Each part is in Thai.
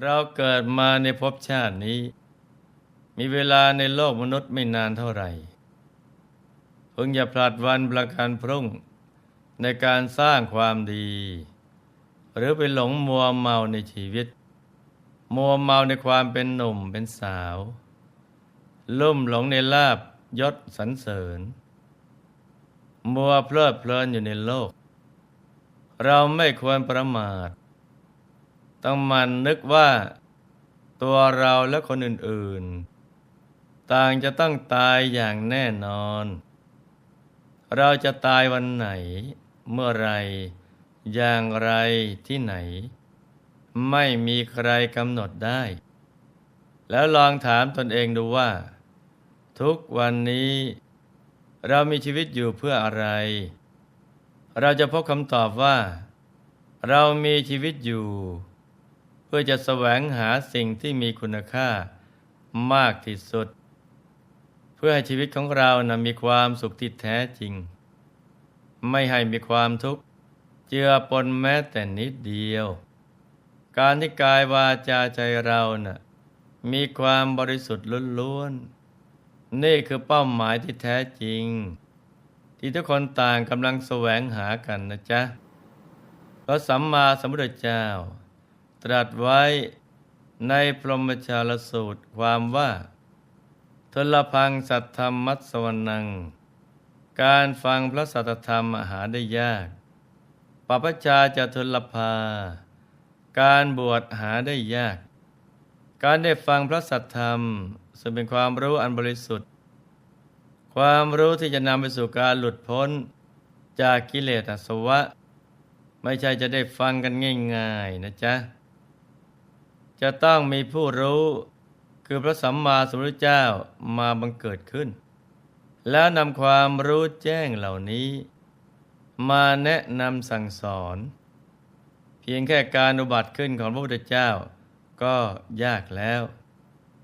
เราเกิดมาในภพชาตินี้ มีเวลาในโลกมนุษย์ไม่นานเท่าไหร่เพิ่งอย่าพลัดวันประกันพรุ่งในการสร้างความดี หรือไปหลงมัวเมาในชีวิต มัวเมาในความเป็นหนุ่มเป็นสาว ลุ่มหลงในลาบยศสรรเสริญ มัวเพลิดเพลินอยู่ในโลก เราไม่ควรประมาท ต้องมันนึกว่า ตัวเราและคนอื่น ๆ ต่างจะต้องตายอย่างแน่นอน เราจะตายวันไหน เมื่อไร อย่างไรที่ไหน ไม่มีใครกำหนดได้ แล้วลองถามตนเองดูว่า ทุกวันนี้ เรามีชีวิตอยู่เพื่ออะไร เราจะพบคำตอบว่า เรามีชีวิตอยู่ พื่อจะแสวงหาสิ่งที่มีคุณค่ามากที่สุด เพื่อให้ชีวิตของเรานะมีความสุขที่แท้จริง ไม่ให้มีความทุกข์เจือปนแม้แต่นิดเดียว การที่กายวาจาใจเรานะ่ะมีความบริสุทธิ์ล้วนๆนี่คือเป้าหมายที่แท้จริง ที่ทุกคนต่างกำลังแสวงหากันนะจ๊ะพระสัมมาสัมพุทธเจ้า ตรัสไว้ในพรหมชาลสูตรความว่าทลพังสัตธรรมมัตสวนัง การฟังพระสัตธรรมหาได้ยากปัปชาจะทลภา การบวชหาได้ยาก การได้ฟังพระสัตธรรม ซึ่งเป็นความรู้อันบริสุทธิ์ ความรู้ที่จะนำไปสู่การหลุดพ้นจากกิเลสอาสวะ ไม่ใช่จะได้ฟังกันง่าย ๆ นะจ๊ะ จะต้องมีผู้รู้ คือพระสัมมาสัมพุทธเจ้ามาบังเกิดขึ้น แล้วนำความรู้แจ้งเหล่านี้ มาแนะนำสั่งสอน เพียงแค่การอุบัติขึ้นของพระพุทธเจ้า ก็ยากแล้ว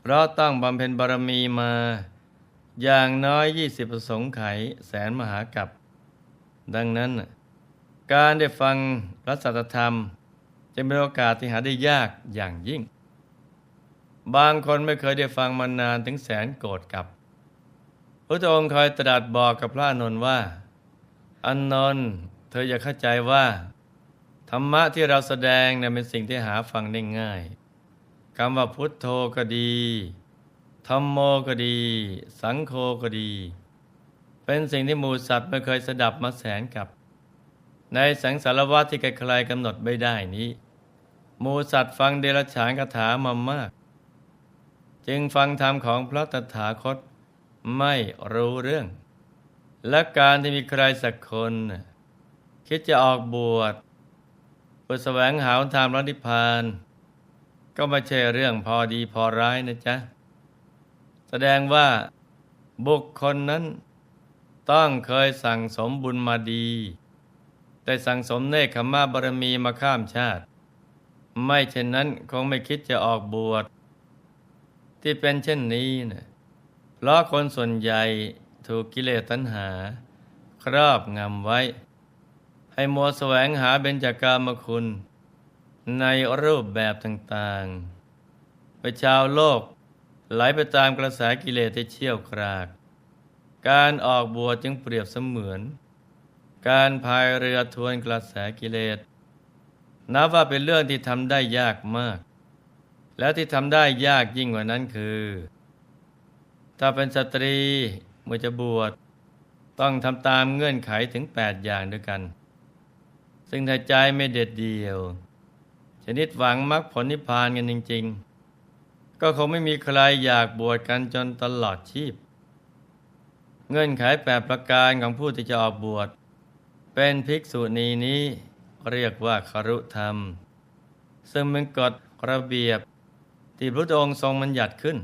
เพราะต้องบำเพ็ญบารมีมา อย่างน้อยยี่สิบประสงค์ไขแสนมหากับดังนั้น การได้ฟังพระสัจธรรม จะเป็นโอกาสที่หาได้ยากอย่างยิ่ง บางคนไม่เคยได้ฟังมานานถึงแสนโกรธกับ พระองค์คอยตรัสบอกกับพระอานนท์ว่า อันนนท์เธออย่าเข้าใจว่า ธรรมะที่เราแสดงเนี่ยเป็นสิ่งที่หาฟังได้ง่ายคำว่าพุทโธก็ดีธรรมโมก็ดี สังโฆก็ดี เป็นสิ่งที่หมูสัตว์ไม่เคยสดับมาแสนกับ ในสังสารวัตที่ใครๆกำหนดไม่ได้นี้ มูสัตว์ฟังเดรัจฉานคาถามามาก จึงฟังธรรมของพระตถาคตไม่รู้เรื่อง และการที่มีใครสักคน คิดจะออกบวชเพื่อแสวงหาทางรันิพพาน ก็ไม่ใช่เรื่องพอดีพอร้ายนะจ๊ะ แสดงว่าบุคคลนั้นต้องเคยสั่งสมบุญมาดี แต่สั่งสมเนคขมาบารมีมาข้ามชาติ ไม่เช่นนั้นคงไม่คิดจะออกบวช ที่เป็นเช่นนี้นะเพราะคนส่วนใหญ่ถูกกิเลสตัณหา ครอบงำไว้ ให้มัวแสวงหาเบญจากามคุณ ในรูปแบบต่างๆไปชาวโลกไหลไปตามกระแสกิเลสที่เชี่ยวกราก การออกบวชจึงเปรียบเสมือน การพายเรือทวนกระแสกิเลสนับว่าเป็นเรื่องที่ทำได้ยากมาก แล้วที่ทำได้ยากยิ่งกว่านั้นคือ ถ้าเป็นสตรีเมื่อจะบวชต้องทำตามเงื่อนไขถึง 8 อย่างด้วยกัน ซึ่งถ้าใจไม่เด็ดเดียว ชนิดหวังมรรคผลนิพพานกันจริง ๆ ก็คงไม่มีใครอยากบวชกันจนตลอดชีพ เงื่อนไขแปดประการของผู้ที่จะออกบวช เป็นภิกษุณีนี้เรียกว่าคารุธรรม ซึ่งเป็นกฎระเบียบที่พระองค์ทรงบัญญัติขึ้น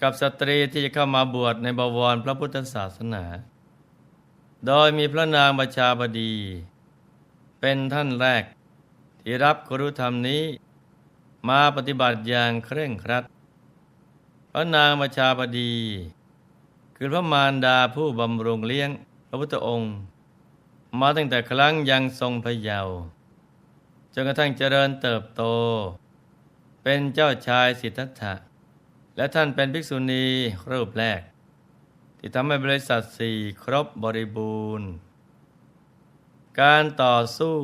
กับสตรีที่จะเข้ามาบวชในบวรพระพุทธศาสนา โดยมีพระนางบัญชาบดี เป็นท่านแรก ที่รับครุธรรมนี้มาปฏิบัติอย่างเคร่งครัด พระนางบัญชาบดี คือพระมารดาผู้บำรุงเลี้ยงพระพุทธองค์ มาตั้งแต่ครั้งยังทรงพระเยาว์จนกระทั่งเจริญเติบโต เป็นเจ้าชายสิทธัตถะ และท่านเป็นภิกษุณีรูปแรก ที่ทำให้บริษัทสี่ครบบริบูรณ์ การต่อสู้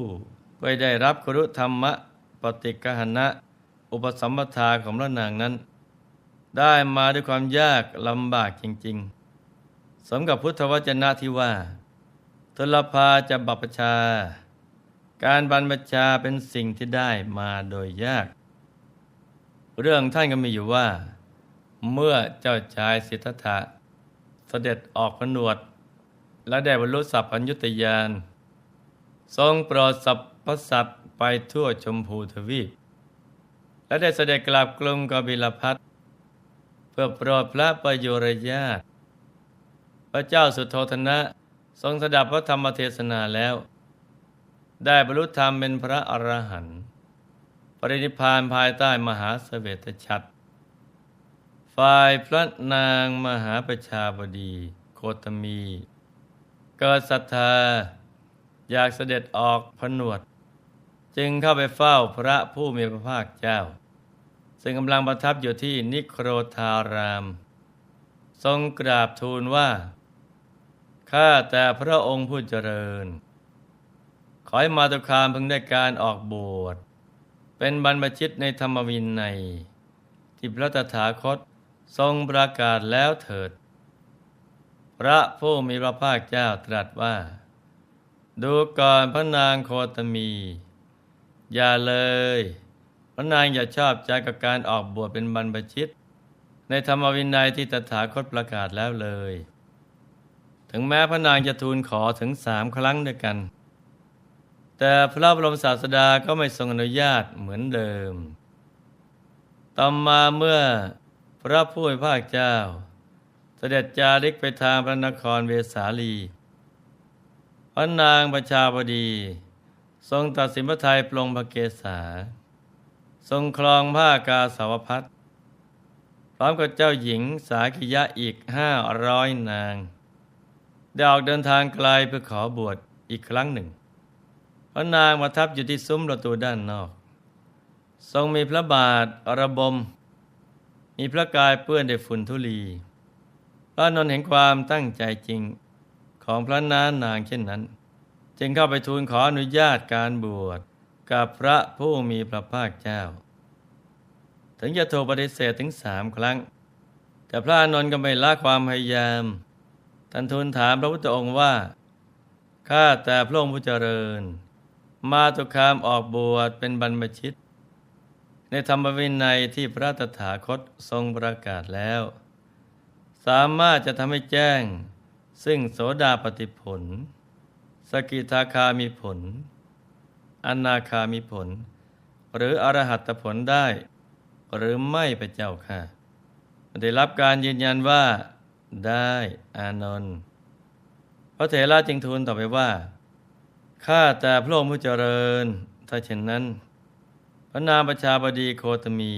เพื่อได้รับครุธรรมะปฏิกหณะอุปสัมปทาของพระนางนั้น ได้มาด้วยความยากลำบากจริง ๆ สมกับพุทธวจนะที่ว่า ทุลภาจะบัพชา การบรรพชาเป็นสิ่งที่ได้มาโดยยาก เรื่องท่านก็มีอยู่ว่า เมื่อเจ้าชายสิทธัตถะเสด็จออกผนวด และได้บรรลุสัพพัญญุตยาน ทรงโปรดสัพพสัตว์ไปทั่วชมพูทวีป และได้เสด็จกลับกรุงกบิลพัทเพื่อโปรดพระประยุรญาตพระเจ้าสุโธธนะ ทรงสดับพระธรรมเทศนาแล้ว ได้บรรลุธรรมเป็นพระอรหันต์ปรินิพานภายใต้มหาเสวตฉัตรฝ่ายพระนางมหาประชาบดีโคตมี เกิดศรัทธาอยากเสด็จออกผนวด จึงเข้าไปเฝ้าพระผู้มีพระภาคเจ้า ซึ่งกำลังประทับอยู่ที่นิโครธาราม ทรงกราบทูลว่า ข้าแต่พระองค์ผู้เจริญ ขอให้มาตุคามพึงได้การออกบวช เป็นบรรพชิตในธรรมวินัยที่พระตถาคตทรงประกาศแล้วเถิด พระผู้มีพระภาคเจ้าตรัสว่า ดูก่อนพระนางโคตมี อย่าเลย พระนางอย่าชอบใจกับการออกบวชเป็นบรรพชิต ในธรรมวินัยที่ตถาคตประกาศแล้วเลย ถึงแม้พระนางจะทูลขอถึงสามครั้งด้วยกัน แต่พระบรมศาสดาก็ไม่ทรงอนุญาตเหมือนเดิม ต่อมาเมื่อพระผู้เป็นภาคเจ้า เสด็จจาริกไปทางพระนครเวสาลี พระนางประชาบดี ทรงตัดสินพระทัยปลงพระเกศา ทรงคลองผ้ากาสาวพัดพร้อมกับเจ้าหญิงสากิยะอีกห้าร้อยนาง ได้ออกเดินทางไกลเพื่อขอบวชอีกครั้งหนึ่งพระนางประทับอยู่ที่ซุ้มประตูด้านนอก ทรงมีพระบาทระบม มีพระกายเปื้อนด้วยฝุ่นธุลี พระนนทเห็นความตั้งใจจริงของพระนานนางเช่นนั้น จึงเข้าไปทูลขออนุญาตการบวชกับพระผู้มีพระภาคเจ้า ถึงจะถูกปฏิเสธถึงสามครั้ง แต่พระอนนท์ก็ไม่ละความพยายาม ท่านทูลถามพระพุทธองค์ว่า ข้าแต่พระองค์ผู้เจริญ มาตุคามออกบวชเป็นบรรพชิต ในธรรมวินัยที่พระตถาคตทรงประกาศแล้ว สามารถจะทำให้แจ้ง ซึ่งโสดาปฏิผล สกิทาคามีผล อนาคามีผล หรืออรหัตผลได้ หรือไม่ไปเจ้าค่ะได้รับการยืนยันว่า ได้อานนท์พระเถระจึงทูลต่อไปว่า ข้าแต่พระองค์ผู้เจริญ ถ้าเช่นนั้น พระนามประชาบดีโคตมี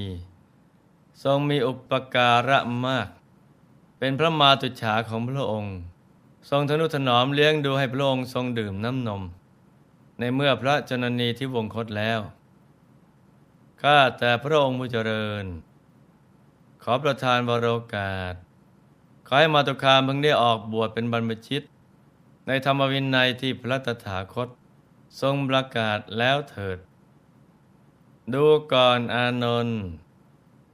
ทรงมีอุปการะมาก เป็นพระมาตุฉาของพระองค์ ทรงทนุถนอมเลี้ยงดูให้พระองค์ทรงดื่มน้ำนม ในเมื่อพระจนนีที่วงคตแล้ว ข้าแต่พระองค์ผู้เจริญ ขอประทานวโรกาส ขอให้มาตุคามพึงได้ออกบวชเป็นบรรพชิต ในธรรมวินัยที่พระตถาคต ทรงประกาศแล้วเถิด ดูก่อนอานนท์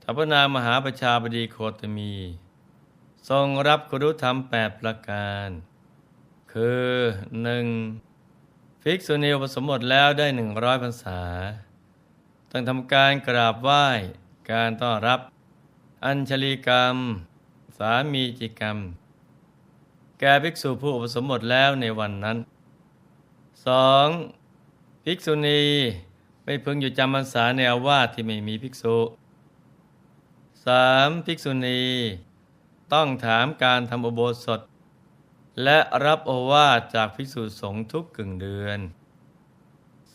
ทัพนามมหาประชาบดีโคตมี ทรงรับครุธรรมแปดประการ คือหนึ่งภิกษุณีอุปสมบทแล้วได้หนึ่งร้อยพรรษา ต้องทำการกราบไหว้ การต้อนรับ อัญชลีกรรม สามีจิกรรม แก่ภิกษุผู้อุปสมบทแล้วในวันนั้นสองภิกษุณีไม่พึงอยู่จำพรรษาในอาวาสที่ไม่มีภิกษุสามภิกษุณีต้องถามการทำอุโบสถ และรับโอวาจากภิกษุสงฆ์ทุกกึ่งเดือน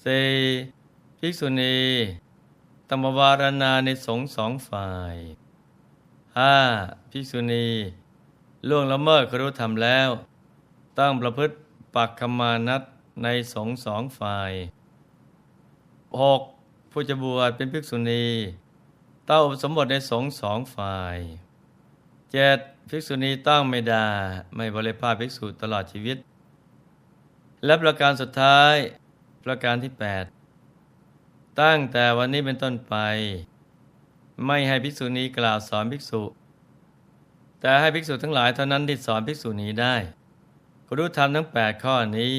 สี่ภิกษุณีตมวารณาในสงฆ์สองฝ่าย ห้าภิกษุณีล่วงละเมิดครุธรรมแล้ว ต้องประพฤติปักขมานัตในสงสองฝ่ายหกผู้จะบวชเป็นภิกษุณีต้องอุปสมบทในสงสองฝ่ายเจ็ดภิกษุณีต้องไม่ด่าไม่บริพาภิกษุตลอดชีวิต และประการสุดท้ายประการที่ 8 ตั้งแต่วันนี้เป็นต้นไป ไม่ให้ภิกษุณีกล่าวสอนภิกษุ แต่ให้ภิกษุทั้งหลายเท่านั้นที่สอนภิกษุณีได้คุณรู้ธรรมทั้ง 8 ข้อนี้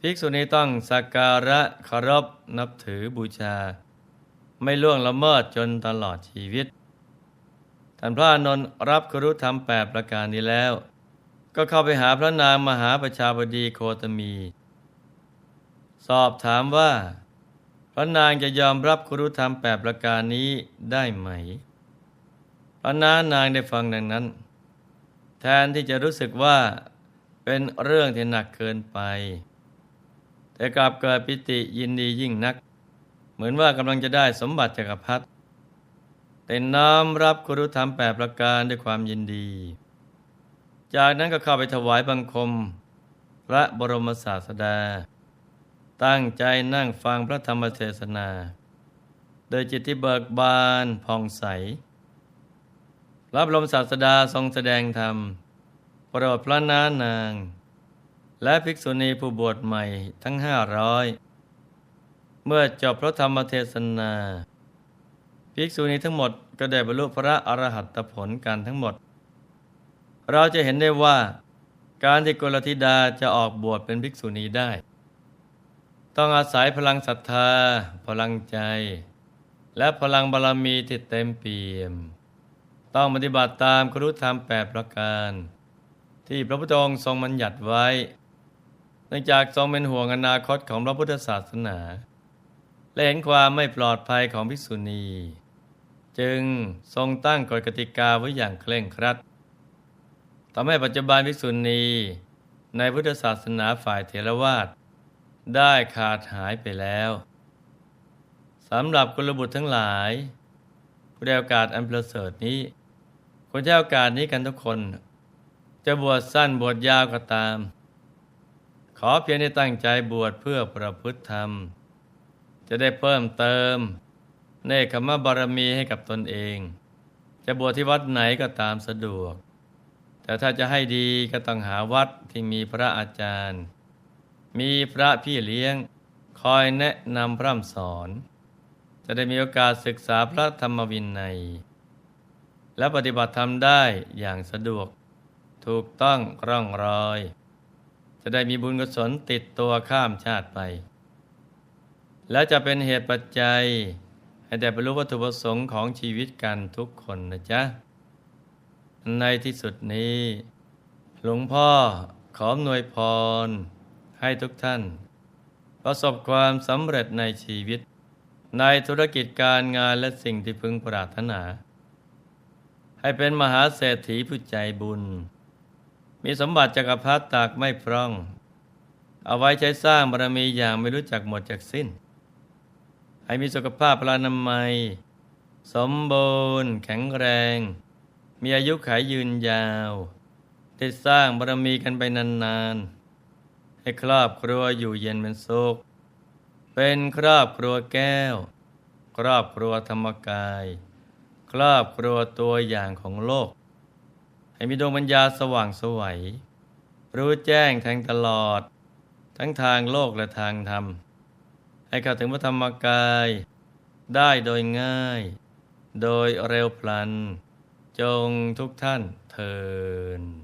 ภิกษุณีต้องสักการะเคารพนับถือบูชา ไม่ล่วงละเมิดจนตลอดชีวิตท่านพระอนนท์รับครุธรรมแปดประการนี้แล้ว ก็เข้าไปหาพระนางมหาประชาบดีโคตมี สอบถามว่า พระนางจะยอมรับครุธรรมแปดประการนี้ได้ไหม พระนานางได้ฟังดังนั้น แทนที่จะรู้สึกว่าเป็นเรื่องที่หนักเกินไป แต่กลับเกิดปิติยินดียิ่งนัก เหมือนว่ากำลังจะได้สมบัติจักรพรรดิแต่น้อมรับครุธรรมแปดประการด้วยความยินดี จากนั้นก็เข้าไปถวายบังคม พระบรมศาสดา ตั้งใจนั่งฟังพระธรรมเทศนา โดยจิตที่เบิกบานผ่องใสระบรมศาสดาทรงแสดงธรรมโปรดพระนานาง และภิกษุณีผู้บวชใหม่ทั้งห้าร้อยเมื่อจบพระธรรมเทศนา ภิกษุณีทั้งหมดก็ได้บรรลุพระอรหัตผลกันทั้งหมด เราจะเห็นได้ว่าการที่กุลธิดาจะออกบวชเป็นภิกษุณีได้ ต้องอาศัยพลังศรัทธา พลังใจ และพลังบารมีที่เต็มเปี่ยม ต้องปฏิบัติตามครุธรรมแปดประการ ที่พระพุทธองค์ทรงบัญญัติไว้เนื่องจากทรงเป็นห่วงอนาคตของพระพุทธศาสนาและเห็นความไม่ปลอดภัยของภิกษุณี จึงทรงตั้งกฎกติกาไว้อย่างเคร่งครัดทำให้ปัจจุบันภิกษุณีในพุทธศาสนาฝ่ายเถรวาท ได้ขาดหายไปแล้วสำหรับกุลบุตรทั้งหลาย ผู้ได้โอกาสอันประเสริฐนี้ควรจะโอกาสนี้กันทุกคน จะบวชสั้นบวชยาวก็ตาม ขอเพียงได้ตั้งใจบวชเพื่อประพฤติธรรม จะได้เพิ่มเติมเนคขมบารมีให้กับตนเอง จะบวชที่วัดไหนก็ตามสะดวก แต่ถ้าจะให้ดีก็ต้องหาวัดที่มีพระอาจารย์ มีพระพี่เลี้ยง คอยแนะนำพร่ำสอน จะได้มีโอกาสศึกษาพระธรรมวินัย และปฏิบัติธรรมได้อย่างสะดวก ถูกต้องร่องรอย จะได้มีบุญกุศลติดตัวข้ามชาติไป และจะเป็นเหตุปัจจัย ให้ได้บรรลุวัตถุประสงค์ของชีวิตกันทุกคนนะจ๊ะ ในที่สุดนี้ หลวงพ่อขออำนวยพร ให้ทุกท่าน ประสบความสำเร็จในชีวิต ในธุรกิจการงานและสิ่งที่พึงปรารถนา ให้เป็นมหาเศรษฐีผู้ใจบุญ มีสมบัติจักรพรรดิตากไม่พร่อง เอาไว้ใช้สร้างบารมีอย่างไม่รู้จักหมดจากสิ้น ให้มีสุขภาพพลานามัย สมบูรณ์ แข็งแรง มีอายุขัยยืนยาวได้สร้างบารมีกันไปนานๆ ให้ครอบครัวอยู่เย็นเป็นสุข เป็นครอบครัวแก้ว ครอบครัวธรรมกาย ครอบครัวตัวอย่างของโลก ให้มีดวงปัญญาสว่างสวัย รู้แจ้งแทงตลอด ทั้งทางโลกและทางธรรม ให้เข้าถึงพระธรรมกาย ได้โดยง่าย โดยเร็วพลัน จงทุกท่านเทิน